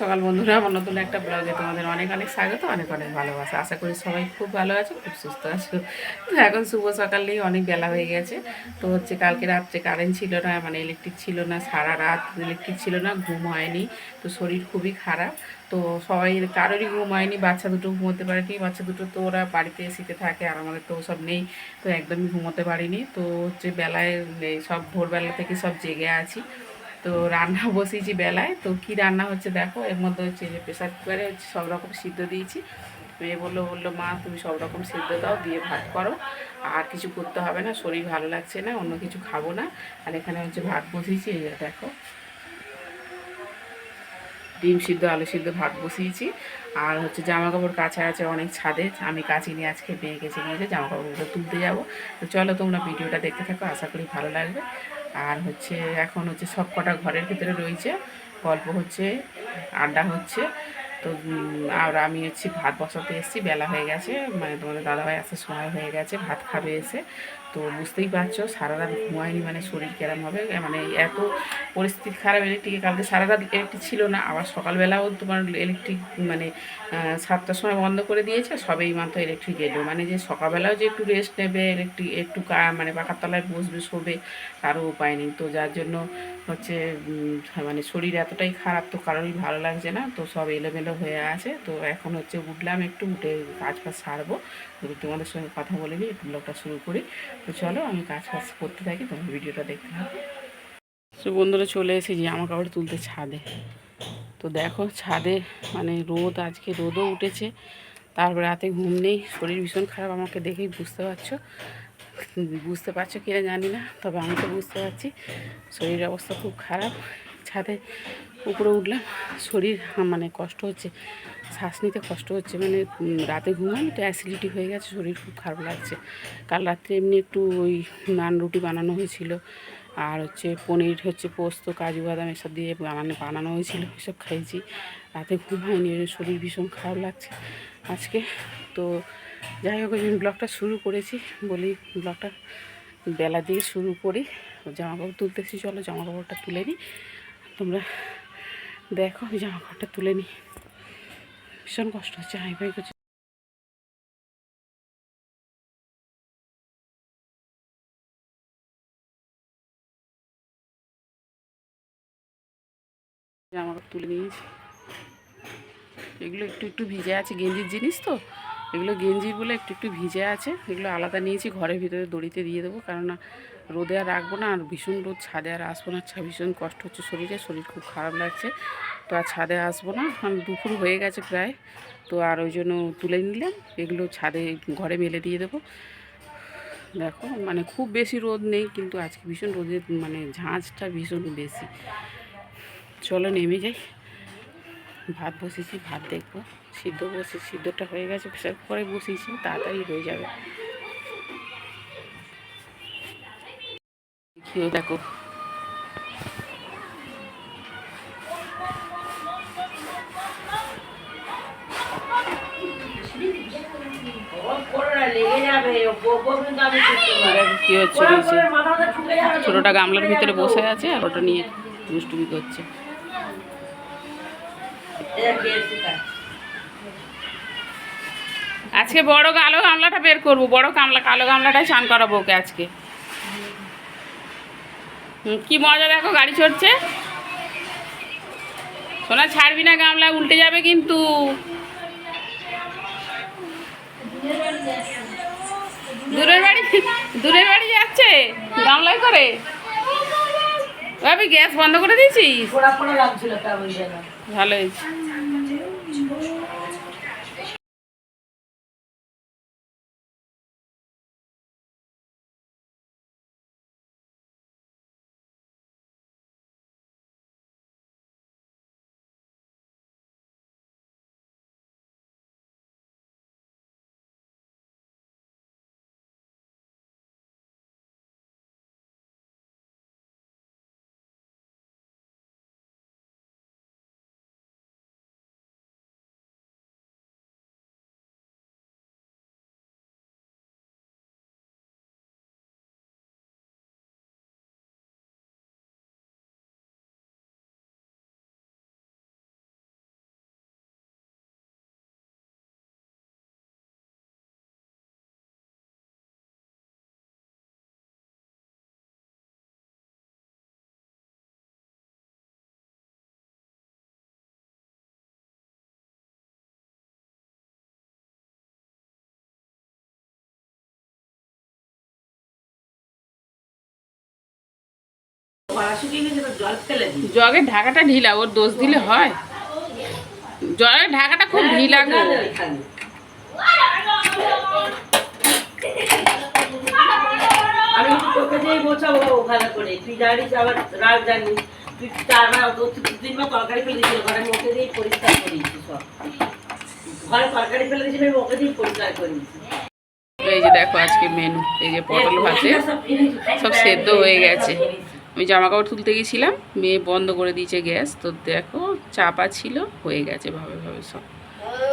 সকাল বন্ধুরা আমার নতুন একটা ব্লগে তোমাদের অনেক অনেক স্বাগত, অনেক অনেক ভালোবাসা। আশা করি সবাই খুব ভালো আছো, খুব সুস্থ আছো। তো এখন শুভ সকালেই অনেক বেলা হয়ে গেছে। তো হচ্ছে কালকে রাত্রে কারেন্ট ছিল না মানে ইলেকট্রিক ছিল না, সারা রাত ইলেকট্রিক ছিল না, ঘুম হয়নি। তো শরীর খুবই খারাপ। তো সবাই, কারোরই ঘুম হয়নি, বাচ্চা দুটো ঘুমোতে পারেনি। বাচ্চা দুটো তো ওরা বাড়িতে এসিতে থাকে আর আমাদের তো সব নেই, তো একদমই ঘুমোতে পারিনি। তো হচ্ছে বেলায় সব ভোরবেলা থেকে সব জেগে আছি। তো রান্না বসিয়েছি বেলায়। তো কি রান্না হচ্ছে দেখো, এর মধ্যে হচ্ছে যে প্রেশার কুকারে হচ্ছে সব রকম সিদ্ধ দিয়েছি। মেয়ে বলল বলল, মা, তুমি সব রকম সিদ্ধ দাও, দিয়ে ভাত করো। আর কিছু করতে হবে না, শরীর ভালো লাগছে না, অন্য কিছু খাব না। আর এখানে হচ্ছে ভাত বসিয়েছি, এই দেখো। ডিম সিদ্ধ, আলু সিদ্ধ, ভাত বসিয়েছি। আর হচ্ছে জামা কাপড় কাছা আছে অনেক ছাদে, আমি কাচিনি আজকে পেয়ে গেছে, নিয়ে জামা কাপড়গুলো তুলতে যাব। তো চলো তোমরা ভিডিওটা দেখতে থাকো, আশা করি ভালো লাগবে। আর হচ্ছে এখন হচ্ছে সব কটা ঘরের ভিতরে রয়েছে। গল্প হচ্ছে, আড্ডা হচ্ছে। তো আর আমি হচ্ছে ভাত বসাতে এসেছি, বেলা হয়ে গেছে। মানে তোমাদের দাদাভাই আসার সময় হয়ে গেছে, ভাত খাবে এসে। তো বুঝতেই পারছ সারা রাত ঘুমায়নি মানে শরীর কেরাম হবে? মানে এত পরিস্থিতি খারাপ ইলেকট্রিকে কালকে সারা রাত ইলেকট্রিক ছিল না, আবার সকালবেলাও তোমার ইলেকট্রিক মানে সাতটার সময় বন্ধ করে দিয়েছে, সবেই মাত্র ইলেকট্রিক এলো। মানে যে সকালবেলাও যে একটু রেস্ট নেবে ইলেকট্রিক একটু মানে পাখার তলায় বসবে, শোবে, তারও উপায় নেই। তো যার জন্য হচ্ছে মানে শরীর এতটাই খারাপ, তো কারোরই ভালো লাগছে না, তো সব এলোমেলো হয়ে আছে। তো এখন হচ্ছে উঠলাম একটু, উঠে কাজ ফাজ সারবো। তোমাদের সঙ্গে কথা বলে নিই, একটু ব্লগটা শুরু করি। তো চলো আমি কাজ ফাজ করতে থাকি, তোমার ভিডিওটা দেখতে থাকো। তো বন্ধুরা চলে এসেছি জামা কাপড় তুলতে ছাদে। তো দেখো ছাদে মানে রোদ, আজকে রোদও উঠেছে, তারপরে রাতে ঘুম নেই, শরীর ভীষণ খারাপ, আমাকে দেখেই বুঝতে পারছ। বুঝতে পারছ কিনা জানি না, তবে আমি তো বুঝতে পারছি, শরীরের অবস্থা খুব খারাপ। ছাদে উপরে উঠলাম, শরীর মানে কষ্ট হচ্ছে, শ্বাস নিতে কষ্ট হচ্ছে মানে রাতে ঘুমানি তো অ্যাসিডিটি হয়ে গেছে, শরীর খুব খারাপ লাগছে। কাল রাত্রে এমনি একটু ওই নান রুটি বানানো হয়েছিল, আর হচ্ছে পনির, হচ্ছে পোস্ত, কাজু বাদাম এসব দিয়ে বানানো বানানো হয়েছিল, এসব খাইছি, রাতে ঘুম হয়নি, শরীর ভীষণ খারাপ লাগছে আজকে, তো যাই হোক, আমি ব্লগটা শুরু করেছি, বলি ব্লগটা বেলা দিয়ে শুরু করি জামা কাপড় তুলতেছি, চলো জামা কাপড়টা তুলে নিই তোমরা দেখো আমি জামা কাপড়টা তুলে নিই। ভীষণ কষ্ট হচ্ছে, হাই ফাই করছে। জামা কাপড় তুলে নিয়েছি। এগুলো একটু একটু ভিজে আছে, গেঞ্জির জিনিস তো? এগুলো গেঞ্জির বলে একটু একটু ভিজে আছে। এগুলো আলাদা নিয়েছি, ঘরের ভিতরে দড়িতে দিয়ে দেবো, কেননা রোদে আর রাখব না, আর ভীষণ রোদ, ছাদে আর আসব না। ভীষণ কষ্ট হচ্ছে শরীরে, শরীর খুব খারাপ লাগছে। তো আর ছাদে আসব না আমি দুপুর হয়ে গেছে প্রায়। তো আর ওই জন্য তুলে নিলাম, এগুলো ছাদে ঘরে মেলে দিয়ে দেবো। দেখো মানে খুব বেশি রোদ নেই, কিন্তু আজকে ভীষণ রোদের মানে ঝাঁঝটা ভীষণ বেশি। চলো নেমে যাই। ভাত বসিয়েছি ভাত দেখব। সিদ্ধ বসে সিদ্ধটা হয়ে গেছে, প্রেশার কুকারে বসিয়েছি, তাড়াতাড়ি হয়ে যাবে। খেয়ে দেখো। কি হচ্ছে ছোটোটা গামলার ভিতরে বসে আছে আর ওটা নিয়ে দুষ্টুমি করছে। আজকে বড় কালো গামলাটা বের করব বড় কামলা কালো গামলাটাই চান করাবো ওকে আজকে। কি মজা দেখো গাড়ি চড়ছে। সোনা ছাড়বি না গামলা উল্টে যাবে কিন্তু। দূরের বাড়ি দূরের বাড়ি যাচ্ছে গামলায় করে? ভাবি গ্যাস বন্ধ করে দিয়েছিস? ভালো হয়েছে। জগের ঢাকাটা ঢিলা ওর দোষ দিলে হয়? জলের ঢাকাটা খুব ঢিলা গো। আমি তোকে বোঝাবো ওখানে করে তুই জানিস আবার রাগ জানিস তুই চারবার তো তিনবার তরকারি ফেলে দিয়েছিল ঘরে আমি দিয়েই পরিষ্কার করিয়েছি সব। ঘরে তরকারি ফেলে দিয়েছিল আমি ওকে দিয়েই পরিষ্কার করিয়েছি এই যে দেখো আজকে মেনু এই যে পটল ভাজে সব সেদ্ধ হয়ে গেছে। আমি জামা কাপড় তুলতে গেছিলাম মেয়ে বন্ধ করে দিয়েছে গ্যাস তো দেখো চাপা ছিল হয়ে গেছে ভাবে ভাবে সব।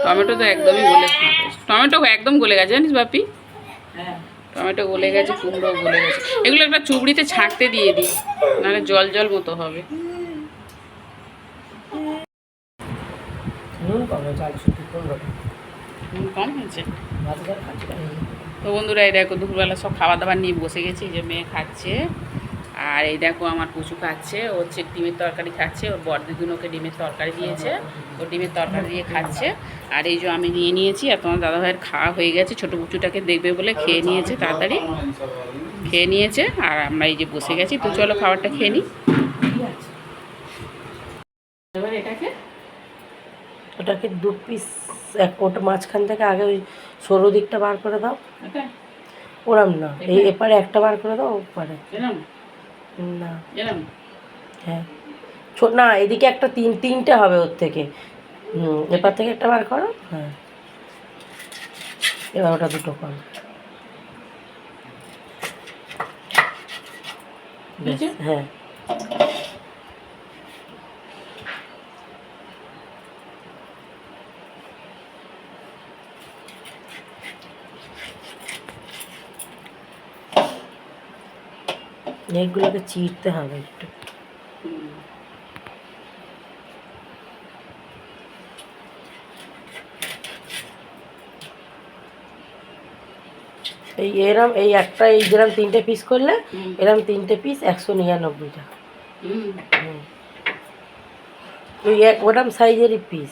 টমেটো তো একদমই গলে টমেটো একদম গলে গেছে জানিস বাপি? হ্যাঁ টমেটো গলে গেছে কুমড়ো গলে গেছে। এগুলো একটা চুবড়িতে ছাঁকতে দিয়ে দিই নাহলে জল জল মতো হবে। কম হয়েছে। তো বন্ধুরা এই দেখো দুপুরবেলা সব খাবার দাবার নিয়ে বসে গেছি যে মেয়ে খাচ্ছে। আর এই দেখো আমার পুচু খাচ্ছে ও হচ্ছে ডিমের তরকারি খাচ্ছে ওর বড়দিদুন ওকে ডিমের তরকারি দিয়েছে ও ডিমের তরকারি দিয়ে খাচ্ছে। আর এই যে আমি নিয়ে নিয়েছি আর তোমার দাদাভাইয়ের খাওয়া হয়ে গেছে ছোটো পুচুটাকে দেখবে বলে খেয়ে নিয়েছে তাড়াতাড়ি। খেয়ে নিয়েছে আর আমরা এই যে বসে গেছি তো চলো খাবারটা খেয়ে নিই এবার এটাকে? ওটাকে দু পিস এক ওটা মাঝখান থেকে আগে ওই সরু দিকটা বার করে দাও। ওরম না এই এপারে একটা বার করে দাও ওপারে। না। হ্যাঁ। ছোট না এদিকে একটা তিন তিনটে হবে ওর থেকে। হুম এপার থেকে একটা বার করো। হ্যাঁ। এবার ওটা দুটো করো। হ্যাঁ। এগুলোকে চিড়তে হবে একটু এই এরম এই একটা এই যেরম তিনটে পিস করলে। এরম তিনটে পিস একশো নিরানব্বই টাকা। ওই এক ওরম সাইজেরই পিস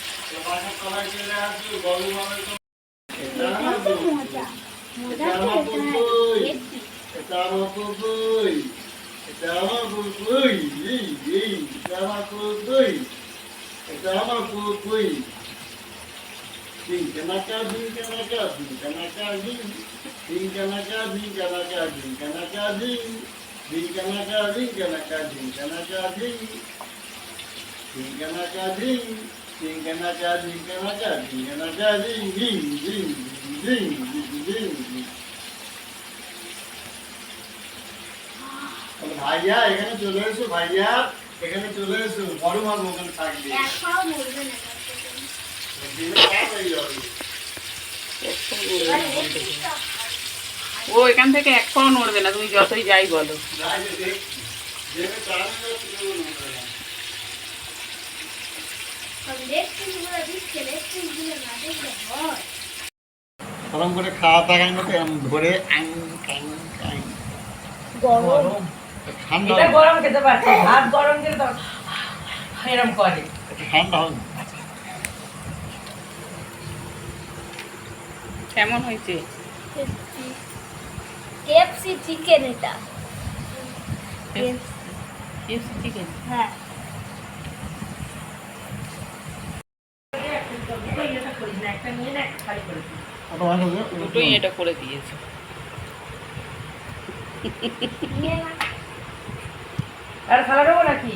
বাগার তলায় চলে আসো গরম হবে তো এটা আমার বই এটা আমার বই এটা আমার বই এই এই এটা আমার বই এটা আমার বই Dinkanaka, dinkanaka, dinkanaka, din. Dinkanaka, dinkanaka, ভাইয়া এখানে চলে এসো ভাইয়া এখানে চলে এসো বড় ও, এখান থেকে এক পাও নড়বে না, তুমি যতই যাই বলো। গরম করে খাওয়া থাকার মতো এরম ধরে আং কাং কাং। গরম? ঠান্ডা এটা গরম খেতে পারছি ভাত গরম খেতে তো এরম করে। ঠান্ডা হবে। কেমন হয়েছে? কেএফসি চিকেন এটা। চিকেন হ্যাঁ একটা নিয়ে না একটা খালি করে দিই। কত ভালো হবে? দুটোই এটা করে দিয়েছে। নিয়ে আর খাওয়া দেবো নাকি?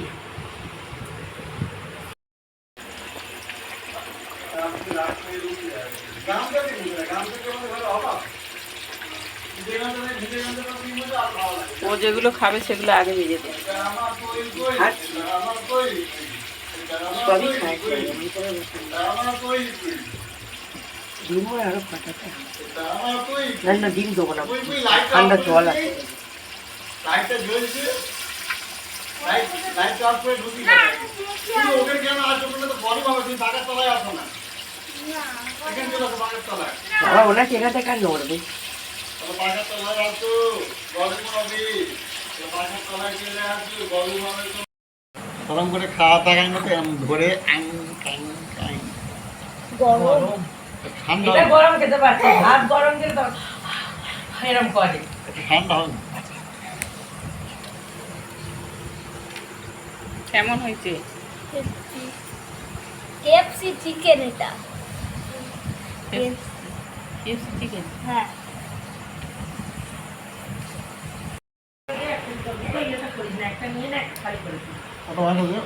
ও যেগুলো খাবে সেগুলো আগে ভেজে দেয় এটা আমার কই কই এটা আমার কই এটা আমার সবই কই, খায় ডিম ফাটাতে। এটা আমার কই না না ডিম দেবো না। ঠান্ডা জল আছে। লাইটটা জ্বলছে লাইট লাইট অফ করে ঢুকি না তুমি ওকে কেন আজ পর্যন্ত তো বড় বাবা ওনাকে এখানে কেন নড়বে? গরম করে খাওয়া থাকার মতো ধরে আং আং আং গরম। ঠান্ডা এটা গরম খেতে পারছে ভাত গরম খেলে তো এরম করে। ঠান্ডা হবে। কেমন হয়েছে? কেএফসি চিকেন এটা। কেএফসি চিকেন হ্যাঁ?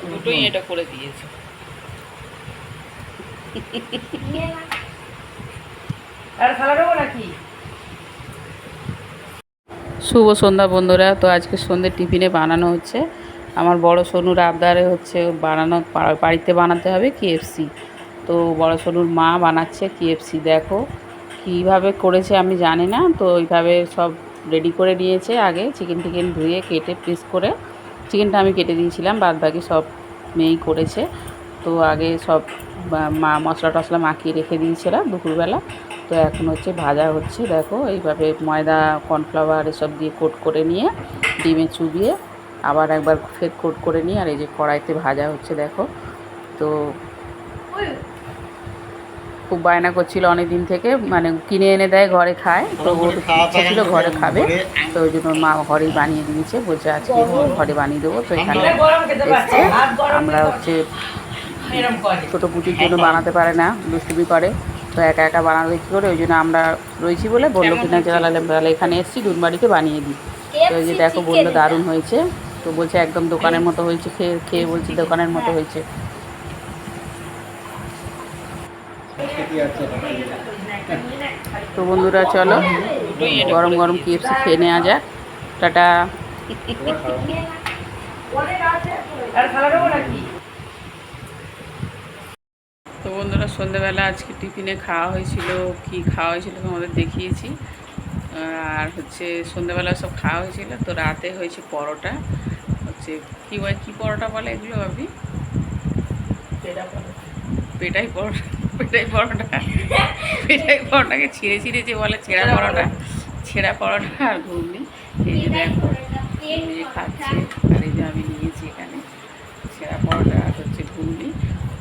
দুটোই এটা করে দিয়েছে। শুভ সন্ধ্যা বন্ধুরা। তো আজকে সন্ধ্যে টিফিনে বানানো হচ্ছে। আমার বড় সোনুর আবদারে হচ্ছে বানানো বাড়িতে বানাতে হবে কেএফসি তো বড় সোনুর মা বানাচ্ছে কেএফসি দেখো কীভাবে করেছে আমি জানি না। তো ওইভাবে সব রেডি করে নিয়েছে আগে। চিকেন টিকেন ধুয়ে, কেটে পিস করে চিকেনটা আমি কেটে দিয়েছিলাম। বাদ বাকি সব মেয়েই করেছে। তো আগে সব মা মশলা টশলা মাখিয়ে রেখে দিয়েছিলাম দুপুরবেলা। তো এখন হচ্ছে ভাজা হচ্ছে দেখো। এইভাবে ময়দা কর্নফ্লাওয়ার এসব দিয়ে কোট করে নিয়ে ডিমে চুবিয়ে আবার একবার ফের কোট করে নিয়ে আর এই যে কড়াইতে ভাজা হচ্ছে দেখো। তো খুব বায়না করছিল অনেক দিন থেকে মানে কিনে এনে দেয় ঘরে খায়। তো ওর ইচ্ছে ছিল ঘরে খাবে। তো ওই জন্য মা ঘরেই বানিয়ে দিয়েছে বলছে আজকে ঘরে বানিয়ে দেবো। তো এখানে এসছে। আমরা হচ্ছে ছোটো পুচির জন্য বানাতে পারে না দুষ্টুমি করে। তো একা একা বানাবে কী করে ওই জন্য আমরা রয়েছি বলে বলল কিনা যে তাহলে তাহলে এখানে এসেছি দুধবাড়িতে বানিয়ে দিই। তো ওই যে দেখো বলল দারুণ হয়েছে। তো বলছে একদম দোকানের মতো হয়েছে খেয়ে খেয়ে বলছি দোকানের মতো হয়েছে। তো বন্ধুরা চলো গরম গরম কেএফসি খেয়ে নেওয়া যাক। টাটা আর খাওয়া দেবো নাকি তো বন্ধুরা সন্ধ্যেবেলা আজকে টিফিনে খাওয়া হয়েছিল কি খাওয়া হয়েছিল তোমাদের দেখিয়েছি। আর হচ্ছে সন্ধ্যেবেলা সব খাওয়া হয়েছিল তো রাতে হয়েছে পরোটা। হচ্ছে কী বলে কী পরোটা বলে এগুলো ভাবি? পেটাই পরোটা। পেটাই পরোটা। পেটাই পরোটাকে ছিঁড়ে ছিঁড়ে যে বলে ছেঁড়া পরোটা। ছেঁড়া পরোটা আর ঘুগনি। এই যে দেখো খাচ্ছে আর এই যে আমি নিয়েছি এখানে ছেঁড়া পরোটা আর হচ্ছে ঘুগনি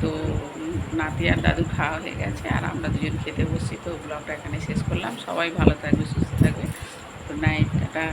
তো উম, নাতি আর দাদু খাওয়া হয়ে গেছে, আর আমরা দুজন খেতে বসছি। তো ব্লগটা এখানে শেষ করলাম। সবাই ভালো থাকবে, সুস্থ থাকবে। Good night tata.